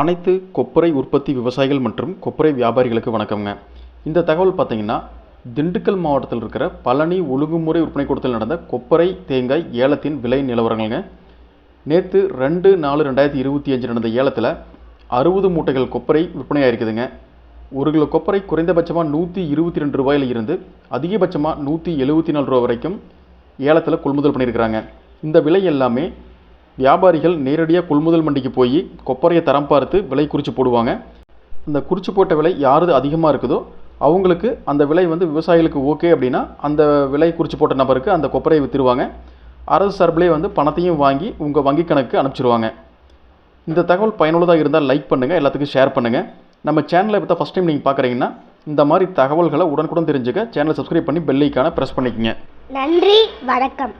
அனைத்து கொப்பரை உற்பத்தி விவசாயிகள் மற்றும் கொப்பரை வியாபாரிகளுக்கு வணக்கம்ங்க. இந்த தகவல் பார்த்தீங்கன்னா திண்டுக்கல் மாவட்டத்தில் இருக்கிற பழனி ஒழுங்குமுறை விற்பனை கூடத்தில் நடந்த கொப்பரை தேங்காய் ஏலத்தின் விலை நிலவரங்கள்ங்க. நேற்று ரெண்டு நாலு ரெண்டாயிரத்தி இருபத்தி அஞ்சு நடந்த ஏலத்தில் அறுபது மூட்டைகள் கொப்பரை விற்பனையாக இருக்குதுங்க ஒரு கிலோ கொப்பரை குறைந்தபட்சமாக நூற்றி இருபத்தி ரெண்டு ரூபாயில் இருந்து அதிகபட்சமாக நூற்றி எழுபத்தி நாலு ரூபா வரைக்கும் ஏலத்தில் கொள்முதல் பண்ணியிருக்கிறாங்க. இந்த விலை எல்லாமே வியாபாரிகள் நேரடியாக கொள்முதல் மண்டிக்கு போய் கொப்பரையை தரம் பார்த்து விலை குறித்து போடுவாங்க. அந்த குறித்து போட்ட விலை யாருது அதிகமாக இருக்குதோ அவங்களுக்கு அந்த விலை வந்து விவசாயிகளுக்கு ஓகே அப்படின்னா அந்த விலை குறித்து போட்ட நபருக்கு அந்த கொப்பரையை விற்றுருவாங்க அரசு சார்பிலே வந்து பணத்தையும் வாங்கி உங்கள் வங்கி கணக்கு அனுப்பிச்சிருவாங்க. இந்த தகவல் பயனுள்ளதாக இருந்தால் லைக் பண்ணுங்கள் எல்லாத்துக்கும் ஷேர் பண்ணுங்கள் நம்ம சேனலை இப்போ ஃபஸ்ட் டைம் நீங்கள் பார்க்குறீங்கன்னா இந்த மாதிரி தகவல்களை உடனுக்குடன் தெரிஞ்சுக்க சேனலை சப்ஸ்கிரைப் பண்ணி பெல் ப்ரெஸ் பண்ணிக்கங்க. நன்றி வணக்கம்.